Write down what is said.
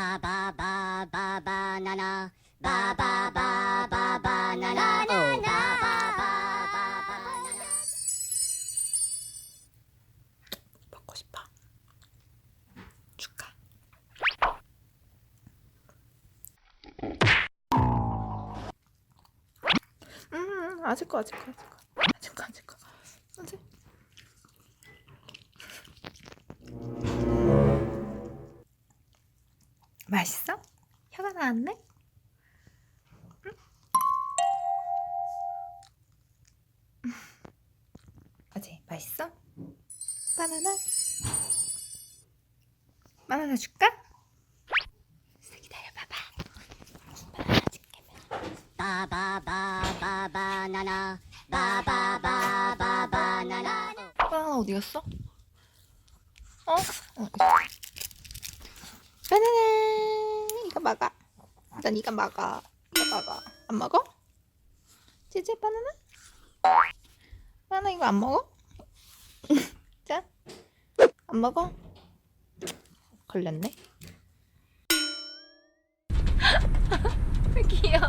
바나나 바바바 바바나나 오 바바바 바나나 먹고 싶어. 줄까? 음, 아직 거, 아직 거, 아직 거, 맛있어? 혀가 나왔네? 응? 어제 맛있어? 바나나? 바나나 줄까? 기다려봐봐. 바나나 줄게. 바바바 바바나나 바바바 바바나나 바나나 어디 갔어? 어? 어. 바나나 이거 먹어. 난 이거 먹어. 이거 먹어. 안 먹어? 제제 바나나? 바나나 이거 안 먹어? 자, 안 먹어? 걸렸네. 귀여워.